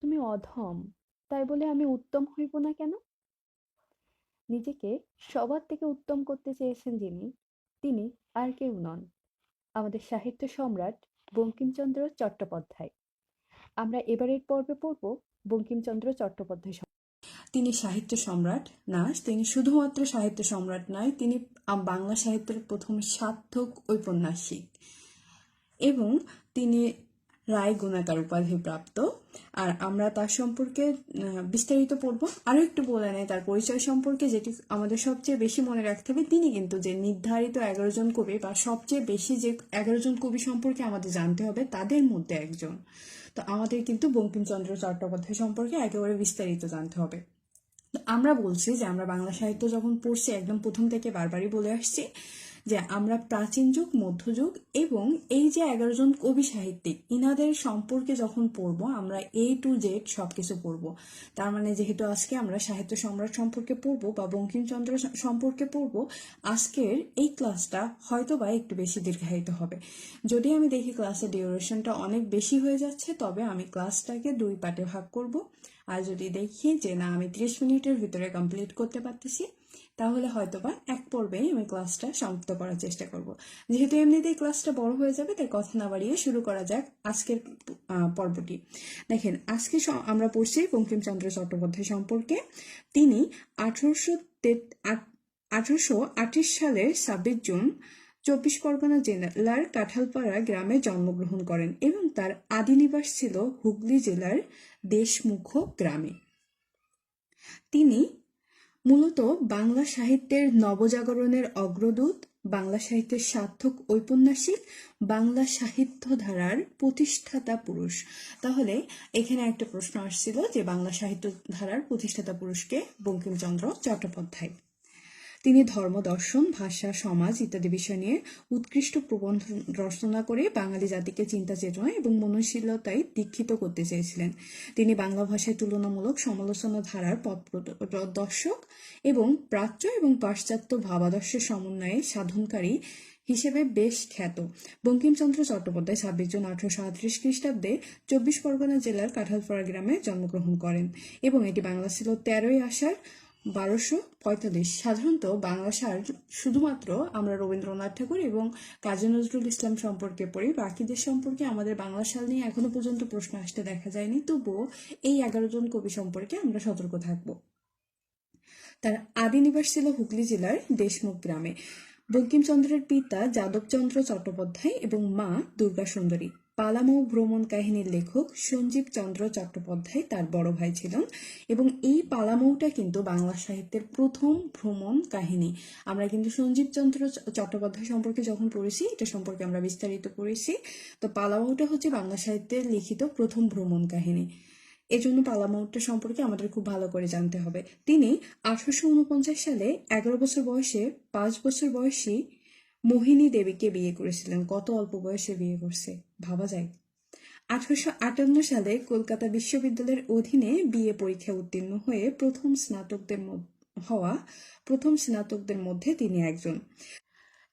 তুমি অধম, তাই বলে আমি উত্তম হইব না কেন? নিজেকে সবার থেকে উত্তম করতে চেয়েছেন যিনি, তিনি আর কেউ নন। আমাদের সাহিত্য সম্রাট বঙ্কিমচন্দ্র চট্টোপাধ্যায়। আমরা এবারের পর্বে পড়ব বঙ্কিমচন্দ্র চট্টোপাধ্যায় তিনি সাহিত্য সম্রাট না তিনি শুধুমাত্র সাহিত্য সম্রাট নয়, তিনি বাংলা সাহিত্যের প্রথম সার্থক ঔপন্যাসিক। এবং তিনি রায় গুণাকার উপাধি প্রাপ্ত। আর আমরা তার সম্পর্কে বিস্তারিত পড়ব। আরও একটু বলে নেয় তার পরিচয় সম্পর্কে যেটি আমাদের সবচেয়ে বেশি মনে রাখতে হবে, তিনি কিন্তু যে নির্ধারিত এগারো জন কবি বা সবচেয়ে বেশি যে এগারো জন কবি সম্পর্কে আমাদের জানতে হবে, তাদের মধ্যে একজন। তো আমাদের কিন্তু বঙ্কিমচন্দ্র চট্টোপাধ্যায় সম্পর্কে একেবারে বিস্তারিত জানতে হবে। আমরা বলছি যে আমরা বাংলা সাহিত্য যখন পড়ছি, একদম প্রথম থেকে বারবারই বলে আসছি যে আমরা প্রাচীন যুগ মধ্যযুগ এবং এই যে এগারো জন কবি সাহিত্যিক, ইনাদের সম্পর্কে যখন পড়ব, আমরা এ টু জেড সবকিছু পড়ব। তার মানে যেহেতু আজকে আমরা সাহিত্য সম্রাট সম্পর্কে পড়ব বা বঙ্কিমচন্দ্র সম্পর্কে পড়ব, আজকের এই ক্লাসটা হয়তো বা একটু বেশি দীর্ঘায়িত হবে। যদি আমি দেখি ক্লাসের ডিউরেশনটা অনেক বেশি হয়ে যাচ্ছে, তবে আমি ক্লাসটাকে দুই পার্টে ভাগ করব। আর যদি দেখি যে না, আমি ত্রিশ মিনিটের ভিতরে কমপ্লিট করতে পারতেছি তাহলে হয়তোবা এক পর্বেই আমি ক্লাসটা সমাপ্ত করার চেষ্টা করব। যেহেতু এমনিতেই ক্লাসটা বড় হয়ে যাবে, তাই কথা না বাড়িয়ে শুরু করা যাক আজকের পর্বটি। দেখেন, আজকে আমরা পড়ছি বঙ্কিমচন্দ্র চট্টোপাধ্যায় সম্পর্কে। তিনি আঠারোশো আঠারোশো আটত্রিশ সালের ছাব্বিশ জুন চব্বিশ পরগনা জেলার কাঁঠালপাড়া গ্রামে জন্মগ্রহণ করেন এবং তার আদি নিবাস ছিল হুগলি জেলার দেশমুখ গ্রামে। তিনি মূলত বাংলা সাহিত্যের নবজাগরণের অগ্রদূত, বাংলা সাহিত্যের সার্থক ঔপন্যাসিক, বাংলা সাহিত্য ধারার প্রতিষ্ঠাতা পুরুষ। তাহলে এখানে একটা প্রশ্ন আসছিল যে বাংলা সাহিত্য ধারার প্রতিষ্ঠাতা পুরুষকে বঙ্কিমচন্দ্র চট্টোপাধ্যায়। তিনি ধর্ম, দর্শন, ভাষা, সমাজ ইত্যাদি বিষয় নিয়ে উৎকৃষ্ট প্রবন্ধ রচনা করে বাঙালি জাতিকে চিন্তা, চেতনা এবং মননশীলতায় দীক্ষিত করতে চেয়েছিলেন। তিনি বাংলা ভাষায় তুলনামূলক সমালোচনা ধারার পথ প্রদর্শক এবং প্রাচ্য এবং পাশ্চাত্য ভাবাদর্শের সমন্বয়ে সাধনকারী হিসেবে বেশ খ্যাত। বঙ্কিমচন্দ্র চট্টোপাধ্যায় ছাব্বিশ জুন আঠারোশো আটত্রিশ খ্রিস্টাব্দে চব্বিশ পরগনা জেলার কাঁঠালপাড়া গ্রামে জন্মগ্রহণ করেন এবং এটি বাংলা ছিল তেরোই আষাঢ় বারোশো পঁয়তাল্লিশ। সাধারণত বাংলা সার শুধুমাত্র আমরা রবীন্দ্রনাথ ঠাকুর এবং কাজী নজরুল ইসলাম সম্পর্কে পড়ি। বাকিদের সম্পর্কে আমাদের বাংলা সাল নিয়ে এখনও পর্যন্ত প্রশ্ন আসতে দেখা যায়নি। তবুও এই এগারো জন কবি সম্পর্কে আমরা সতর্ক থাকব। তার আদি নিবাস ছিল হুগলি জেলার দেশমুখ গ্রামে। বঙ্কিমচন্দ্রের পিতা যাদবচন্দ্র চট্টোপাধ্যায় এবং মা দুর্গা সুন্দরী। পালামৌ ভ্রমণ কাহিনীর লেখক সঞ্জীব চন্দ্র চট্টোপাধ্যায় তার বড় ভাই ছিলেন এবং এই পালামৌটা কিন্তু বাংলা সাহিত্যের প্রথম ভ্রমণ কাহিনী। আমরা কিন্তু সঞ্জীব চন্দ্র চট্টোপাধ্যায় সম্পর্কে যখন পড়েছি, এটা সম্পর্কে আমরা বিস্তারিত পড়েছি। তো পালামৌটা হচ্ছে বাংলা সাহিত্যের লিখিত প্রথম ভ্রমণ কাহিনী। এজন্য পালামৌটটা সম্পর্কে আমাদের খুব ভালো করে জানতে হবে। তিনি আঠারোশো উনপঞ্চাশ সালে এগারো বছর বয়সে পাঁচ বছর বয়সী মোহিনী দেবীকে বিয়ে করেছিলেন। কত অল্প বয়সে বিয়ে করছে? ভাবা যায়। আঠারোশো আটান্ন সালে কলকাতা বিশ্ববিদ্যালয়ের অধীনে বিএ পরীক্ষা উত্তীর্ণ হয়ে প্রথম স্নাতকদের হওয়া প্রথম স্নাতকদের মধ্যে তিনি একজন।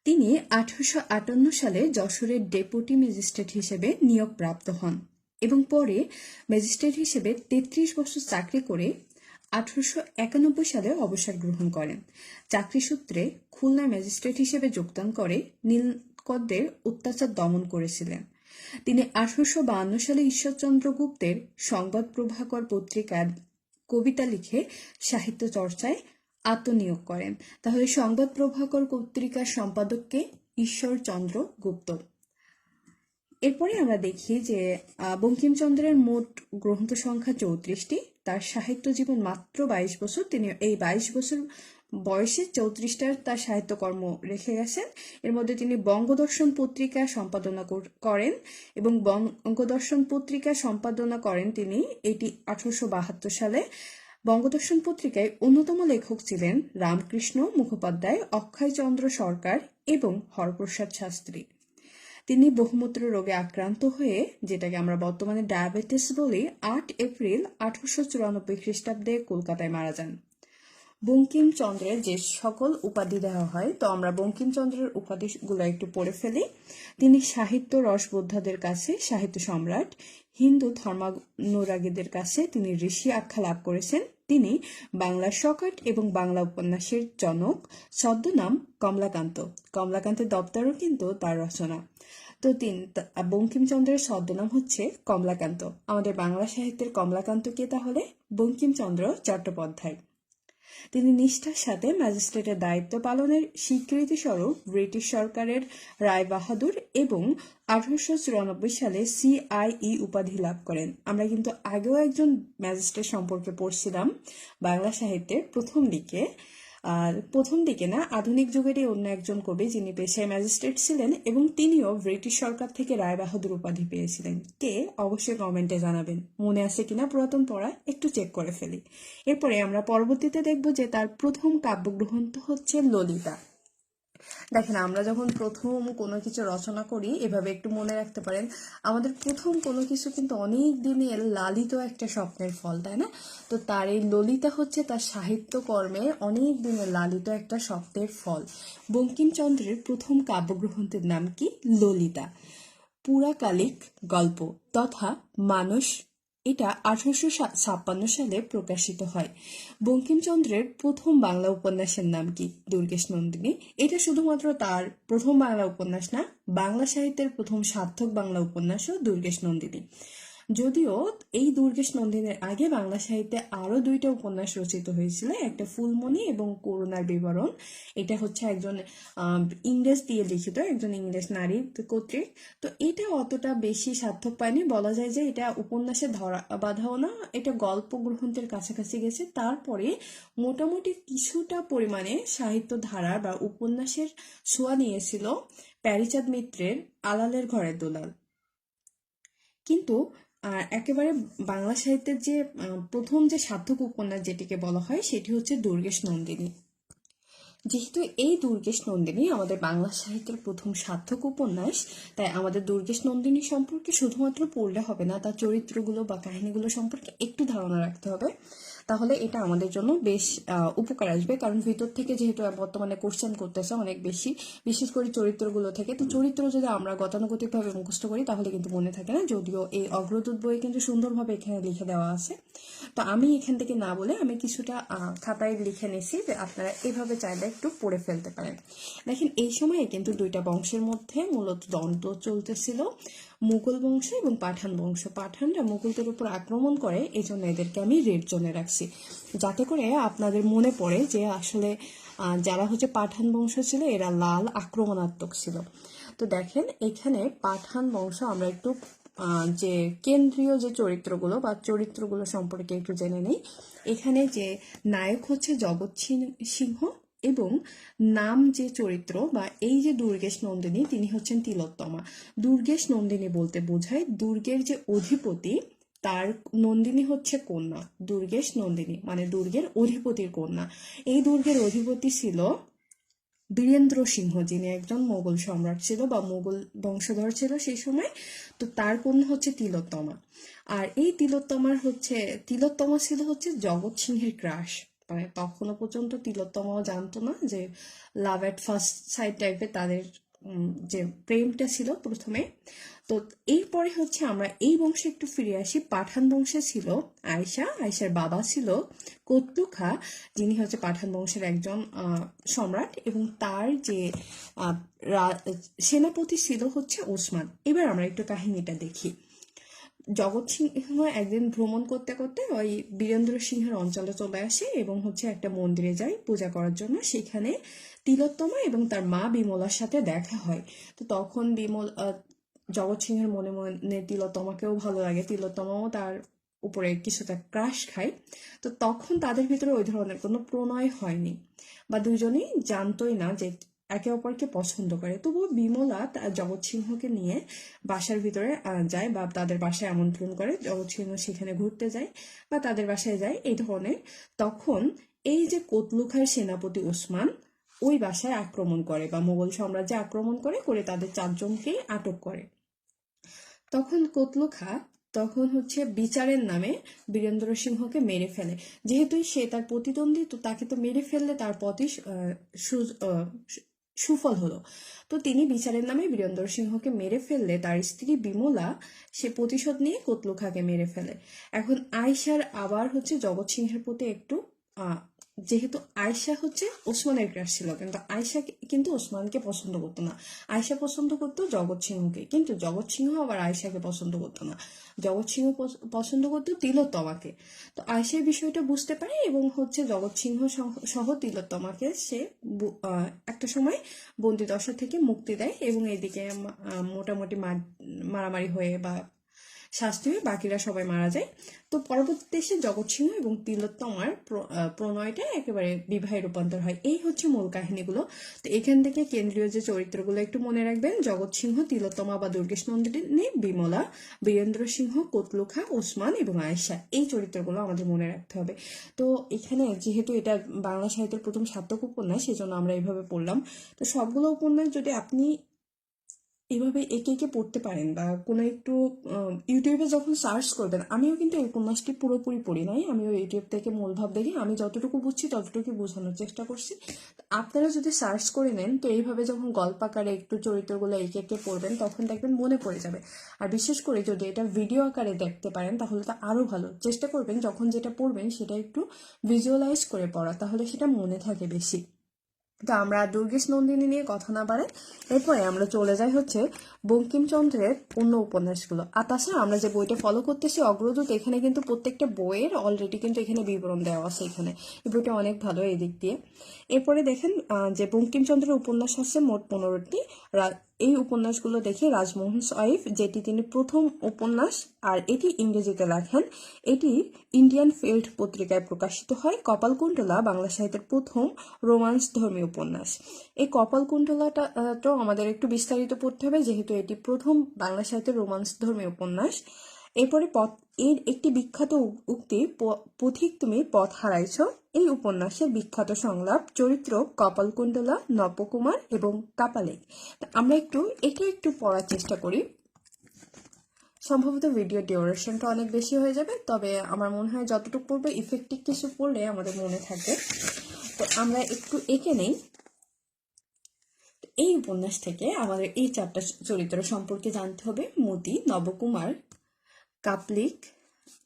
তিনি আঠারোশো আটান্ন সালে যশোরের ডেপুটি ম্যাজিস্ট্রেট হিসেবে নিয়োগপ্রাপ্ত হন এবং পরে ম্যাজিস্ট্রেট হিসেবে তেত্রিশ বছর চাকরি করে আঠারোশো একানব্বই সালে অবসর গ্রহণ করেন। চাকরি সূত্রে খুলনায় ম্যাজিস্ট্রেট হিসেবে যোগদান করে নীলকরদের অত্যাচার দমন করেছিলেন। তিনি আঠারোশো বাহান্ন সালে ঈশ্বরচন্দ্র গুপ্তের সংবাদ প্রভাকর পত্রিকার কবিতা লিখে সাহিত্য চর্চায় আত্মনিয়োগ করেন। তাহলে সংবাদ প্রভাকর পত্রিকার সম্পাদককে ঈশ্বরচন্দ্র গুপ্ত। এরপরে আমরা দেখি যে বঙ্কিমচন্দ্রের মোট গ্রন্থ সংখ্যা চৌত্রিশটি। তার সাহিত্য জীবন মাত্র বাইশ বছর। তিনি এই বাইশ বছর বয়সে চৌত্রিশটার তার সাহিত্যকর্ম রেখে গেছেন। এর মধ্যে তিনি বঙ্গদর্শন পত্রিকা সম্পাদনা করেন এবং বঙ্গদর্শন পত্রিকা সম্পাদনা করেন তিনি এটি আঠারোশো বাহাত্তর সালে। বঙ্গদর্শন পত্রিকায় অন্যতম লেখক ছিলেন রামকৃষ্ণ মুখোপাধ্যায় অক্ষয়চন্দ্র সরকার এবং হরপ্রসাদ শাস্ত্রী। তিনি বহুমূত্র রোগে আক্রান্ত হয়ে, যেটাকে আমরা বর্তমানে ডায়াবেটিস বলি, আট এপ্রিল আঠারোশো চুরানব্বই খ্রিস্টাব্দে কলকাতায় মারা যান। বঙ্কিমচন্দ্রের যে সকল উপাধি দেওয়া হয়, তো আমরা বঙ্কিমচন্দ্রের উপাধিগুলো একটু পড়ে ফেলি। তিনি সাহিত্য রসবোদ্ধাদের কাছে, সাহিত্য সম্রাট, হিন্দু ধর্মানুরাগীদের কাছে তিনি ঋষি আখ্যা লাভ করেছেন। তিনি বাংলা শকাট এবং বাংলা উপন্যাসের জনক। ছদ্মনাম কমলাকান্ত। কমলাকান্তের দপ্তরও কিন্তু তার রচনা। তো তিন বঙ্কিমচন্দ্রের ছদ্মনাম হচ্ছে কমলাকান্ত। আমাদের বাংলা সাহিত্যের কমলাকান্ত কে তাহলে? বঙ্কিমচন্দ্র চট্টোপাধ্যায়। তিনি নিষ্ঠার সাথে ম্যাজিস্ট্রেটের দায়িত্ব পালনের স্বীকৃতি স্বরূপ ব্রিটিশ সরকারের রায় বাহাদুর এবং আঠারোশো চুরানব্বই সালে সিআইই উপাধি লাভ করেন। আমরা কিন্তু আগেও একজন ম্যাজিস্ট্রেট সম্পর্কে পড়ছিলাম বাংলা সাহিত্যের প্রথম দিকে। আর প্রথম দিকে না, আধুনিক যুগেরই অন্য একজন কবি যিনি পেশায় ম্যাজিস্ট্রেট ছিলেন এবং তিনিও ব্রিটিশ সরকার থেকে রায় বাহাদুর উপাধি পেয়েছিলেন। কে? অবশ্যই কমেন্টে জানাবেন। মনে আছে কিনা পুরাতন পড়া? একটু চেক করে ফেলি। এরপরে আমরা পরবর্তীতে দেখব যে তার প্রথম কাব্যগ্রন্থ হচ্ছে ললিতা। দেখেন, আমরা যখন প্রথম কোনো কিছু রচনা করি, এভাবে একটু মনে রাখতে পারেন, আমাদের প্রথম কোনো কিছু কিন্তু অনেক দিনের লালিত একটা স্বপ্নের ফল, তাই না? তো তার এই ললিতা হচ্ছে তার সাহিত্যকর্মে অনেক দিনের লালিত একটা স্বপ্নের ফল। বঙ্কিমচন্দ্রের প্রথম কাব্যগ্রন্থের নাম কি? ললিতা। পুরাকালিক গল্প তথা মানস এটা আঠারোশো ছাপ্পান্ন সালে প্রকাশিত হয়। বঙ্কিমচন্দ্রের প্রথম বাংলা উপন্যাসের নাম কি? দুর্গেশ নন্দিনী। এটা শুধুমাত্র তার প্রথম বাংলা উপন্যাস না, বাংলা সাহিত্যের প্রথম সার্থক বাংলা উপন্যাসও দুর্গেশ নন্দিনী। যদিও এই দুর্গেশ নন্দিনীর আগে বাংলা সাহিত্যে আরও দুইটা উপন্যাস রচিত হয়েছিল, একটা ফুলমণি এবং করুণার বিবরণ। এটা হচ্ছে একজন ইংরেজ দিয়ে লিখিত, একজন ইংরেজ নারী কর্তৃক। তো এটা অতটা বেশি সার্থক পায়নি। বলা যায় যে এটা উপন্যাসে ধরা বাঁধাও না, এটা গল্প গ্রন্থের কাছাকাছি গেছে। তারপরে মোটামুটি কিছুটা পরিমাণে সাহিত্য ধারা বা উপন্যাসের ছোঁয়া নিয়েছিল প্যারিচাঁদ মিত্রের আলালের ঘরের দোলাল। কিন্তু আর একেবারে বাংলা সাহিত্যের যে প্রথম যে সার্থক উপন্যাস যেটিকে বলা হয়, সেটি হচ্ছে দুর্গেশ নন্দিনী। যেহেতু এই দুর্গেশ নন্দিনী আমাদের বাংলা সাহিত্যের প্রথম সার্থক উপন্যাস, তাই আমাদের দুর্গেশ নন্দিনী সম্পর্কে শুধুমাত্র পড়লে হবে না, তার চরিত্রগুলো বা কাহিনীগুলো সম্পর্কে একটু ধারণা রাখতে হবে। তাহলে এটা আমাদের জন্য বেশ উপকার আসবে। কারণ ভিতর থেকে যেহেতু বর্তমানে কোশ্চেন করতেছে অনেক বেশি, বিশেষ করে চরিত্রগুলো থেকে। তো চরিত্র যদি আমরা গতানুগতিকভাবে মুখস্থ করি, তাহলে কিন্তু মনে থাকে না, যদিও এই অগ্রদূত বই কিন্তু সুন্দরভাবে এখানে লিখে দেওয়া আছে। তো আমি এখান থেকে না বলে আমি কিছুটা খাতায় লিখে নিছি যে আপনারা এভাবে চাইলে একটু পড়ে ফেলতে পারেন। দেখেন, এই সময়ে কিন্তু দুইটা বংশের মধ্যে মূলত দ্বন্দ্ব চলতেছিল। মুঘল বংশ এবং পাঠান বংশ। পাঠানরা মুঘলদের উপর আক্রমণ করে এই জন্য এদেরকে আমি রেড জোনে রাখছি। যাতে করে আপনাদের মনে পড়ে যে আসলে যারা হচ্ছে পাঠান বংশ ছিল, এরা লাল আক্রমণাত্মক ছিল। তো দেখেন, এখানে পাঠান বংশ আমরা একটু যে কেন্দ্রীয় যে চরিত্রগুলো বা চরিত্রগুলো সম্পর্কে একটু জেনে নেই। এখানে যে নায়ক হচ্ছে জগৎ সিংহ এবং নাম যে চরিত্র বা এই যে দুর্গেশ নন্দিনী, তিনি হচ্ছেন তিলোত্তমা। দুর্গেশ নন্দিনী বলতে বোঝায় দুর্গের যে অধিপতি, তার নন্দিনী হচ্ছে কন্যা। দুর্গেশ নন্দিনী মানে দুর্গের অধিপতির কন্যা। এই দুর্গের অধিপতি ছিল বীরেন্দ্র সিংহ, যিনি একজন মোগল সম্রাট ছিল বা মোগল বংশধর ছিল সেই সময়। তো তার কন্যা হচ্ছে তিলোত্তমা। আর এই তিলোত্তমার হচ্ছে, তিলোত্তমা ছিল হচ্ছে জগৎ সিংহের ক্রাশ। মানে তখনও পর্যন্ত তিলোত্তমাও জানতো না যে লাভ এট ফার্স্ট সাইড টাইপের তাদের যে প্রেমটা ছিল প্রথমে। তো এরপরে হচ্ছে আমরা এই বংশে একটু ফিরে আসি। পাঠান বংশে ছিল আয়শা, আয়শার বাবা ছিল কতলু খা যিনি হচ্ছে পাঠান বংশের একজন সম্রাট এবং তার যে সেনাপতি ছিল হচ্ছে ওসমান। এবার আমরা একটু কাহিনীটা দেখি। জগৎ সিংহ একদিন ভ্রমণ করতে করতে ওই বীরেন্দ্র সিংহের অঞ্চলে চলে আসে এবং হচ্ছে একটা মন্দিরে যায় পূজা করার জন্য। সেখানে তিলোত্তমা এবং তার মা বিমলার সাথে দেখা হয়। তো তখন বিমল জগৎ সিংহের মনে মনে তিলোত্তমাকেও ভালো লাগে। তিলোত্তমাও তার উপরে কিছুটা ক্রাশ খায়। তো তখন তাদের ভিতরে ওই ধরনের কোনো প্রণয় হয়নি। বা দুজনেই জানতোই না যে একে অপরকে পছন্দ করে। তবুও বিমলা জগৎ সিংহকে নিয়ে বাসার ভিতরে যায় বা তাদের বাসায় আমন্ত্রণ করে। জগৎ সিংহ সেখানে ঘুরতে যায় বা তাদের বাসায় যায় এই ধরনের। তখন এই যে কোতলুখার সেনাপতি ওসমান, ওই বাসায় আক্রমণ করে বা মোগল সাম্রাজ্যে আক্রমণ করে করে তাদের চারজনকেই আটক করে। তখন কোতলুখা তখন হচ্ছে বিচারের নামে বীরেন্দ্র সিংহকে মেরে ফেলে। যেহেতু সে তার প্রতিদ্বন্দ্বী, তো তাকে তো মেরে ফেললে তার পথই সুফল হলো। তো তিনি বিচারের নামে বীরেন্দ্র সিংহকে মেরে ফেললে, তার স্ত্রী বিমলা সে প্রতিশোধ নিয়ে কতলুখাকে মেরে ফেলে। এখন আয়সার আবার হচ্ছে জগৎ সিংহের প্রতি একটু যেহেতু আয়সা হচ্ছে ওসমানের ক্রাশ ছিল, কিন্তু আয়সা কিন্তু ওসমানকে পছন্দ করতো না। আয়সা পছন্দ করতো জগৎ সিংহকে, কিন্তু জগৎ সিংহ আবার আয়সাকে পছন্দ করতো না। জগৎ সিংহ পছন্দ করতো তিলোত্তমাকে। তো আয়সা বিষয়টা বুঝতে পারে এবং হচ্ছে জগৎ সিংহ সহ- তিলোত্তমাকে সে একটা সময় বন্দি দশা থেকে মুক্তি দেয় এবং এদিকে মোটামুটি মারামারি হয়ে বা শাস্তি হয়ে বাকিরা সবাই মারা যায়। তো পরবর্তীতে এসে জগৎ সিংহ এবং তিলোত্তমার প্রণয়টা একেবারে বিবাহে রূপান্তর হয়। এই হচ্ছে মূল কাহিনীগুলো। তো এখান থেকে কেন্দ্রীয় যে চরিত্রগুলো একটু মনে রাখবেন জগৎ সিংহ তিলোত্তমা বা দুর্গেশ নন্দিনী বিমলা বীরেন্দ্র সিংহ কোতলুখা, ওসমান এবং আয়েশা। এই চরিত্রগুলো আমাদের মনে রাখতে হবে। তো এখানে যেহেতু এটা বাংলা সাহিত্যের প্রথম সার্থক উপন্যাস, সেজন্য আমরা এইভাবে পড়লাম। তো সবগুলো উপন্যাস যদি আপনি এভাবে একে একে পড়তে পারেন বা কোনো একটু ইউটিউবে যখন সার্চ করবেন, আমিও কিন্তু এই উপন্যাসটি পুরোপুরি পড়ি নাই, আমিও ইউটিউব থেকে মূলভাব দেখি আমি যতটুকু বুঝছি ততটুকু বোঝানোর চেষ্টা করছি। আপনারা যদি সার্চ করে নেন, তো এইভাবে যখন গল্প আকারে একটু চরিত্রগুলো একে একে পড়বেন, তখন দেখবেন মনে পড়ে যাবে। আর বিশেষ করে যদি এটা ভিডিও আকারে দেখতে পারেন, তাহলে তো আরও ভালো। চেষ্টা করবেন যখন যেটা পড়বেন সেটা একটু ভিজুয়ালাইজ করে পড়া, তাহলে সেটা মনে থাকে বেশি। তো আমরা দুর্গেশ নন্দিনী নিয়ে কথা না বাড়াই এরপরে আমরা চলে যাই হচ্ছে বঙ্কিমচন্দ্রের অন্য উপন্যাসগুলো। আর তাছাড়া আমরা যে বইটা ফলো করতেছি অগ্রদূত, এখানে কিন্তু প্রত্যেকটা বইয়ের অলরেডি কিন্তু এখানে বিবরণ দেওয়া আছে এখানে। এই বইটা অনেক ভালো এই দিক দিয়ে। এরপরে দেখেন যে বঙ্কিমচন্দ্রের উপন্যাস হচ্ছে মোট পনেরোটি এই উপন্যাসগুলো দেখে রাজমোহন সাইফ যেটি তিনি প্রথম উপন্যাস, আর এটি ইংরেজিতে লেখেন, এটি ইন্ডিয়ান ফিল্ড পত্রিকায় প্রকাশিত হয়, কপালকুণ্ডলা, বাংলা সাহিত্যের প্রথম রোমান্স ধর্মী উপন্যাস। এই কপালকুণ্ডলাটা তো আমাদের একটু বিস্তারিত পড়তে হবে, যেহেতু এটি প্রথম বাংলা সাহিত্যের রোমান্স ধর্মী উপন্যাস। এরপরে পথ এর একটি বিখ্যাত উক্তি পথিক তুমি পথ হারাইছ। এই উপন্যাসের বিখ্যাত সংলাপ চরিত্র কপালকুণ্ডলা, নবকুমার এবং কাপালিক আমরা একটু, একে একটু পড়ার চেষ্টা করি। সম্ভবত ভিডিও ডিউরেশনটা অনেক বেশি হয়ে যাবে, তবে আমার মনে হয় যতটুকু পড়বে ইফেক্টিভ কিছু পড়লে আমাদের মনে থাকবে। তো আমরা একটু এঁকে নেই। এই উপন্যাস থেকে আমাদের এই চারটা চরিত্র সম্পর্কে জানতে হবে। মতি, নবকুমার কাপলিক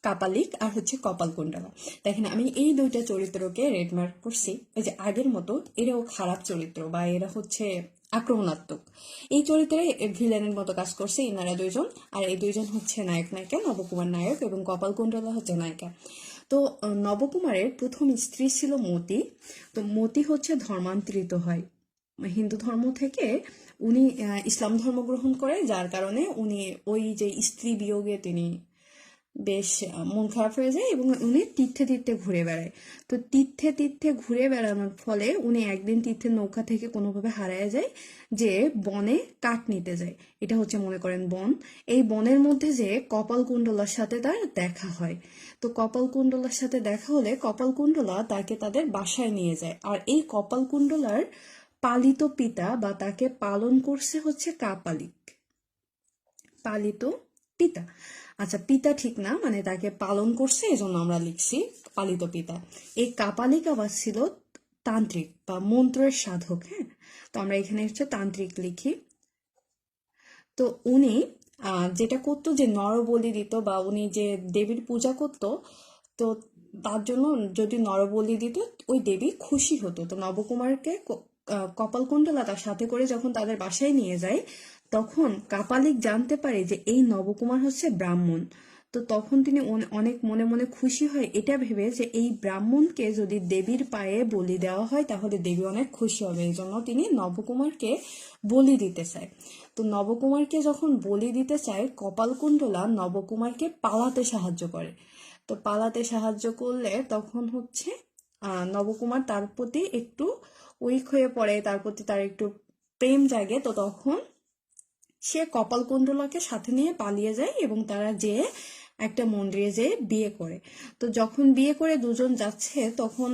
কাপালিক আর হচ্ছে কপালকুণ্ডলা দেখেন, আমি এই দুইটা চরিত্রকে রেডমার্ক করছি। ওই যে আগের মতো, এরাও খারাপ চরিত্র বা এরা হচ্ছে আক্রমণাত্মক। এই চরিত্রে ভিলেনের মতো কাজ করছে ইনারা দুইজন। আর এই দুইজন হচ্ছে নায়ক, নায়িকা, নবকুমার নায়ক এবং কপালকুণ্ডলা হচ্ছে নায়িকা। তো নবকুমারের প্রথম স্ত্রী ছিল মতি। তো মতি হচ্ছে ধর্মান্তরিত হয়। হিন্দু ধর্ম থেকে উনি ইসলাম ধর্ম গ্রহণ করে, যার কারণে উনি ওই যে স্ত্রী বিয়োগে তিনি বেশ মন খারাপ হয়ে যায় এবং উনি তীর্থে তীর্থে ঘুরে বেড়ায়। তো তীর্থে তীর্থে ঘুরে বেড়ানোর ফলে উনি একদিন তীর্থের নৌকা থেকে কোনোভাবে হারায় যায় যে বনে কাঠ নিতে যায়। এটা হচ্ছে মনে করেন বন। এই বনের মধ্যে যে কপালকুণ্ডলার সাথে তার দেখা হয়। তো কপালকুণ্ডলার সাথে দেখা হলে কপালকুণ্ডলা তাকে তাদের বাসায় নিয়ে যায়। আর এই কপালকুণ্ডলার পালিত পিতা বা তাকে পালন করছে হচ্ছে কাপালিক। পালিত পিতা। আচ্ছা পিতা ঠিক না মানে তাকে পালন করছে, এজন্য আমরা লিখছি পালিত পিতা। এই কাপালিক আবার ছিল তান্ত্রিক বা মন্ত্রের সাধক হ্যাঁ? তো আমরা এখানে হচ্ছে তান্ত্রিক লিখি। তো উনি যেটা করতো যে নরবলি দিত বা উনি যে দেবীর পূজা করতো, তো তার জন্য যদি নরবলি দিত, ওই দেবী খুশি হতো। তো নবকুমারকে কপালকুণ্ডলা তার সাথে করে যখন তাদের বাসায় নিয়ে যায়, তখন কাপালিক জানতে পারে যে এই নবকুমার হচ্ছে ব্রাহ্মণ। তো তখন তিনি অনেক মনে মনে খুশি হয়। এটা ভেবে যে এই ব্রাহ্মণকে যদি দেবীর পায়ে বলি দেওয়া হয়, তাহলে দেবী অনেক খুশি হবে। এই জন্য তিনি নবকুমারকে বলি দিতে চায়। তো নবকুমারকে যখন বলি দিতে চায়, কপালকুণ্ডলা নবকুমারকে পালাতে সাহায্য করে। তো পালাতে সাহায্য করলে তখন হচ্ছে নবকুমার তার প্রতি একটু উইক হয়ে পড়ে, তার প্রতি তার একটু প্রেম জাগে, তো তখন সে কপালকুণ্ডলাকে সাথে নিয়ে পালিয়ে যায় এবং তারা যেয়ে একটা মন্দিরে যেয়ে বিয়ে করে। তো যখন বিয়ে করে দুজন যাচ্ছে, তখন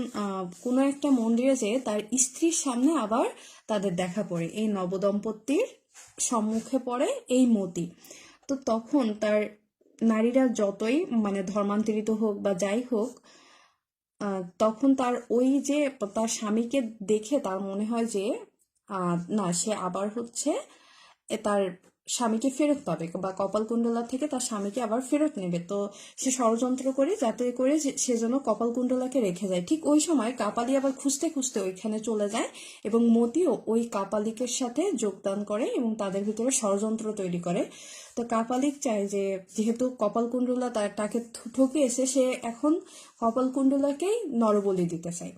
কোনো একটা মন্দিরে যেয়ে তার স্ত্রীর সামনে আবার তাদের দেখা পড়ে। এই নবদম্পতির সম্মুখে পড়ে এই মতি। তো তখন তার নারীরা যতই মানে ধর্মান্তরিত হোক বা যাই হোক তখন তার ওই যে তার স্বামীকে দেখে তার মনে হয় যে না, সে আবার হচ্ছে তার স্বামীকে ফেরত পাবে বা কপালকুণ্ডলা থেকে তার স্বামীকে আবার ফেরত নেবে। তো সে ষড়যন্ত্র করে, যাতে করে সে যেন কপালকুণ্ডলাকে রেখে যায়। ঠিক ওই সময় কাপালি আবার খুঁজতে খুঁজতে ওইখানে চলে যায় এবং মতিও ওই কাপালিকের সাথে যোগদান করে এবং তাদের ভিতরে ষড়যন্ত্র তৈরি করে। তো কাপালিক চায় যে, যেহেতু কপালকুণ্ডলা তার তাকে ঠু- ঠকিয়েছে সে এখন কপালকুণ্ডলাকেই নরবলি দিতে চায়।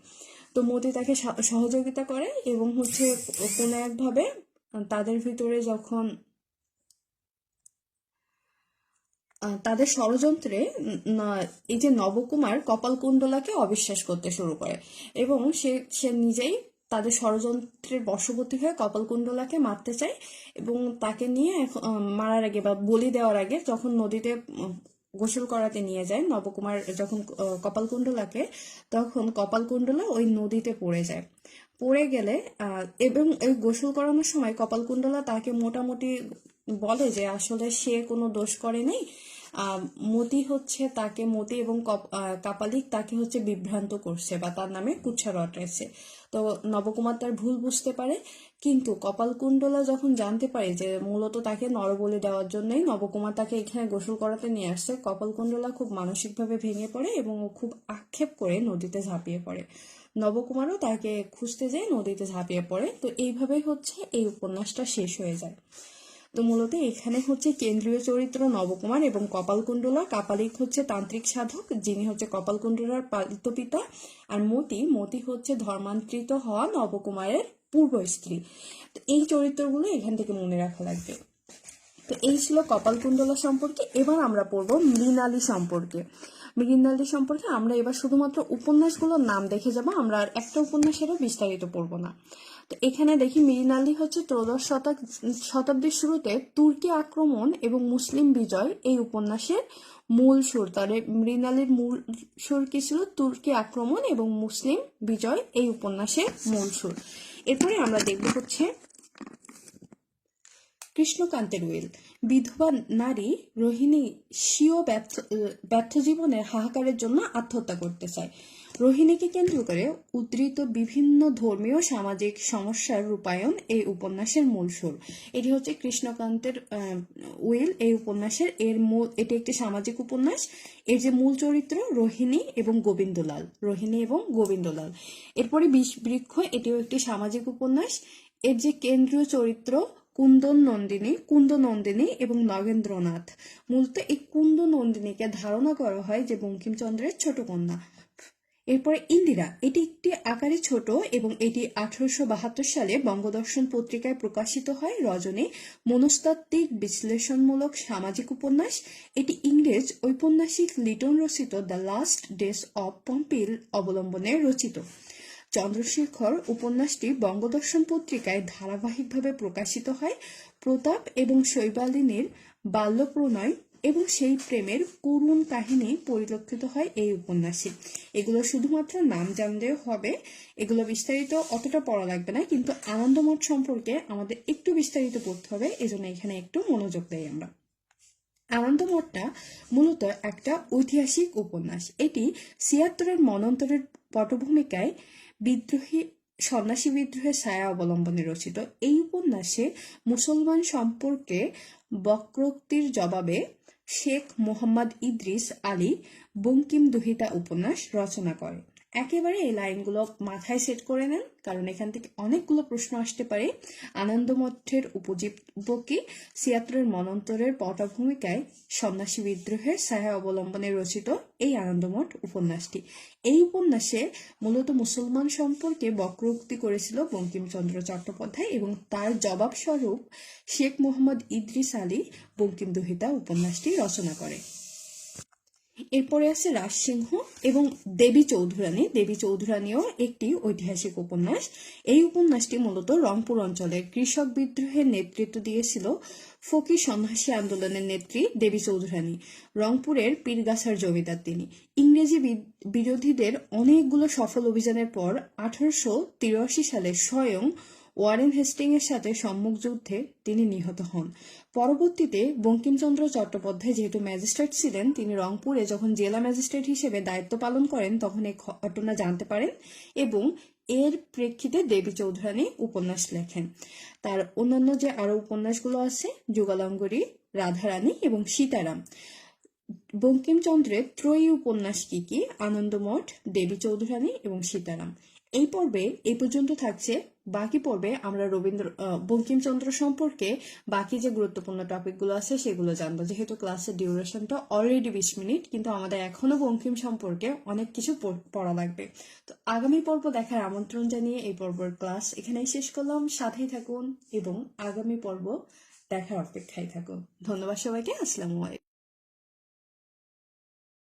তো মতি তাকে সহযোগিতা করে এবং হচ্ছে কোনো একভাবে তাদের ভিতরে যখন তাদের ষড়যন্ত্রে এই যে নবকুমার কপালকুণ্ডলাকে অবিশ্বাস করতে শুরু করে এবং সে সে নিজেই তাদের ষড়যন্ত্রের বশবর্তী হয়ে কপালকুণ্ডলাকে মারতে চায় এবং তাকে নিয়ে মারার আগে বা বলি দেওয়ার আগে যখন নদীতে গোসল করাতে নিয়ে যায় নবকুমার যখন কপালকুণ্ডলাকে, তখন কপালকুণ্ডলা ওই নদীতে পড়ে যায়। পড়ে গেলে এবং এই গোসল করানোর সময় কপালকুণ্ডলা তাকে মোটামুটি বলে যে আসলে সে কোনো দোষ করেনি মতি হচ্ছে তাকে, মতি এবং কপ- কাপালিক তাকে হচ্ছে বিভ্রান্ত করছে বা তার নামে কুচ্ছা রটাইছে। তো নবকুমার তার ভুল বুঝতে পারে, কিন্তু কপালকুণ্ডলা যখন জানতে পারে যে মূলত তাকে নরবলি দেওয়ার জন্যই নবকুমার তাকে এখানে গোসল করাতে নিয়ে আসছে কপালকুণ্ডলা খুব মানসিকভাবে ভেঙে পড়ে এবং ও খুব আক্ষেপ করে নদীতে ঝাঁপিয়ে পড়ে। নবকুমারও তাকে খুঁজতে যেয়ে নদীতে ঝাঁপিয়ে পড়ে। তো এইভাবেই হচ্ছে এই উপন্যাসটা শেষ হয়ে যায়। তো মূলত এখানে হচ্ছে কেন্দ্রীয় চরিত্র নবকুমার এবং কপালকুণ্ডলা। কাপালিক হচ্ছে তান্ত্রিক সাধক, যিনি হচ্ছে কপালকুণ্ডলার পালিত পিতা। আর মতি মতি হচ্ছে ধর্মান্তরিত হওয়া নবকুমারের পূর্ব স্ত্রী। তো এই চরিত্রগুলো এখান থেকে মনে রাখা লাগবে। তো এই ছিল কপালকুণ্ডলা সম্পর্কে। এবার আমরা পড়ব মৃণালী সম্পর্কে। মৃণালী সম্পর্কে আমরা এবার শুধুমাত্র উপন্যাসগুলোর নাম দেখে যাব। আমরা আর একটা উপন্যাসেরও বিস্তারিত পড়ব না। এখানে দেখি মৃণালী হচ্ছে ত্রয়োদশ শতাক, শতাব্দীর শুরুতে তুর্কি আক্রমণ এবং মুসলিম বিজয় এই উপন্যাসের মূল সুর। তাহলে মৃণালীর মূল সুর কি ছিল? তুর্কি আক্রমণ এবং মুসলিম বিজয় এই উপন্যাসের মূল সুর। এরপরে আমরা দেখব হচ্ছে কৃষ্ণকান্তের উইল। বিধবা নারী রোহিণী স্বীয় ব্যর্থ ব্যর্থ জীবনের হাহাকারের জন্য আত্মহত্যা করতে চায়। রোহিণীকে কেন্দ্র করে উদ্ধৃত বিভিন্ন ধর্মীয় সামাজিক সমস্যার রূপায়ণ এই উপন্যাসের মূল সুর। এটি হচ্ছে কৃষ্ণকান্তের উইল এই উপন্যাসের। এর মূল, এটি একটি সামাজিক উপন্যাস। এর যে মূল চরিত্র রোহিণী এবং গোবিন্দলাল, রোহিণী এবং গোবিন্দলাল। এরপরে বিষ বৃক্ষ, এটিও একটি সামাজিক উপন্যাস। এর যে কেন্দ্রীয় চরিত্র কুন্দন নন্দিনী কুন্দ নন্দিনী এবং নগেন্দ্রনাথ। মূলত এই কুন্দ নন্দিনীকে ধারণা করা হয় যে বঙ্কিমচন্দ্রের ছোট কন্যা এরপরে ইন্দিরা, এটি একটি আকারে ছোট এবং এটি আঠারোশো বাহাত্তর সালে বঙ্গদর্শন পত্রিকায় প্রকাশিত হয় রজনী। মনস্তাত্ত্বিক, বিশ্লেষণমূলক, সামাজিক উপন্যাস। এটি ইংরেজ ঔপন্যাসিক লিটন রচিত the last days of Pompeii অবলম্বনে রচিত। চন্দ্রশেখর উপন্যাসটি বঙ্গদর্শন পত্রিকায় ধারাবাহিকভাবে প্রকাশিত হয়। প্রতাপ এবং শৈবালিনীর বাল্যপ্রণয় এবং সেই প্রেমের করুণ কাহিনী পরিলক্ষিত হয় এই উপন্যাসে। এগুলো শুধুমাত্র নাম জানলেও হবে। এগুলো বিস্তারিত অতটা পড়া লাগবে না, কিন্তু আনন্দমঠ সম্পর্কে আমাদের একটু বিস্তারিত পড়তে হবে, এজন্য এখানে একটু মনোযোগ দেই আমরা। আনন্দমঠটা মূলত একটা ঐতিহাসিক উপন্যাস। এটি ছিয়াত্তরের মনন্তরের পটভূমিকায় বিদ্রোহী, সন্ন্যাসী বিদ্রোহের ছায়া অবলম্বনে রচিত। এই উপন্যাসে মুসলমান সম্পর্কে বক্রোক্তির জবাবে শেখ মোহাম্মদ ইদ্রিস আলী বঙ্কিম দুহিতা উপন্যাস রচনা করে। একেবারে এই লাইনগুলো মাথায় সেট করে নেন, কারণ এখান থেকে অনেকগুলো প্রশ্ন আসতে পারে। আনন্দমঠের উপজীব্য কি ছিয়াত্তরের মনন্তরের পটভূমিকায় সন্ন্যাসী বিদ্রোহের ছায়া অবলম্বনে রচিত এই আনন্দমঠ উপন্যাসটি। এই উপন্যাসে মূলত মুসলমান সম্পর্কে বক্রোক্তি করেছিল বঙ্কিমচন্দ্র চট্টোপাধ্যায় এবং তার জবাবস্বরূপ শেখ মোহাম্মদ ইদ্রিস আলী বঙ্কিম দুহিতা উপন্যাসটি রচনা করে। এরপরে আছে রাজসিংহ এবং দেবী চৌধুরানী। দেবী চৌধুরানীও একটি ঐতিহাসিক উপন্যাস। এই উপন্যাসটি মূলত রংপুর অঞ্চলের কৃষক বিদ্রোহের নেতৃত্ব দিয়েছিল ফকির সন্ন্যাসী আন্দোলনের নেত্রী দেবী চৌধুরানী। রংপুরের পীরগাছার জমিদার তিনি। ইংরেজি বিরোধীদের অনেকগুলো সফল অভিযানের পর আঠারোশো তিরাশি সালে স্বয়ং ওয়ারেন হেস্টিংয়ের সাথে সম্মুখ যুদ্ধে তিনি নিহত হন। পরবর্তীতে বঙ্কিমচন্দ্র চট্টোপাধ্যায় যেহেতু ম্যাজিস্ট্রেট ছিলেন, তিনি রংপুরে যখন জেলা ম্যাজিস্ট্রেট হিসেবে দায়িত্ব পালন করেন, তখন এই ঘটনা জানতে পারেন এবং এর প্রেক্ষিতে দেবী চৌধুরানী উপন্যাস লেখেন। তার অন্যান্য যে আরও উপন্যাসগুলো আছে, যুগলাঙ্গরী, রাধারানী এবং সীতারাম, বঙ্কিমচন্দ্রের ত্রয়ী উপন্যাস কি কি? আনন্দমঠ, দেবী চৌধুরানী এবং সীতারাম। এই পর্বে এই পর্যন্ত থাকছে। বাকি পর্বে আমরা রবীন্দ্র বঙ্কিমচন্দ্র সম্পর্কে বাকি যে গুরুত্বপূর্ণ টপিকগুলো আছে সেগুলো জানব। যেহেতু ক্লাসের ডিউরেশনটা অলরেডি বিশ মিনিট, কিন্তু আমাদের এখনও বঙ্কিম সম্পর্কে অনেক কিছু পড়া লাগবে। তো আগামী পর্ব দেখার আমন্ত্রণ জানিয়ে এই পর্বের ক্লাস এখানেই শেষ করলাম। সাথেই থাকুন এবং আগামী পর্ব দেখার অপেক্ষায় থাকুন। ধন্যবাদ সবাইকে। আসসালামু আলাইকুম।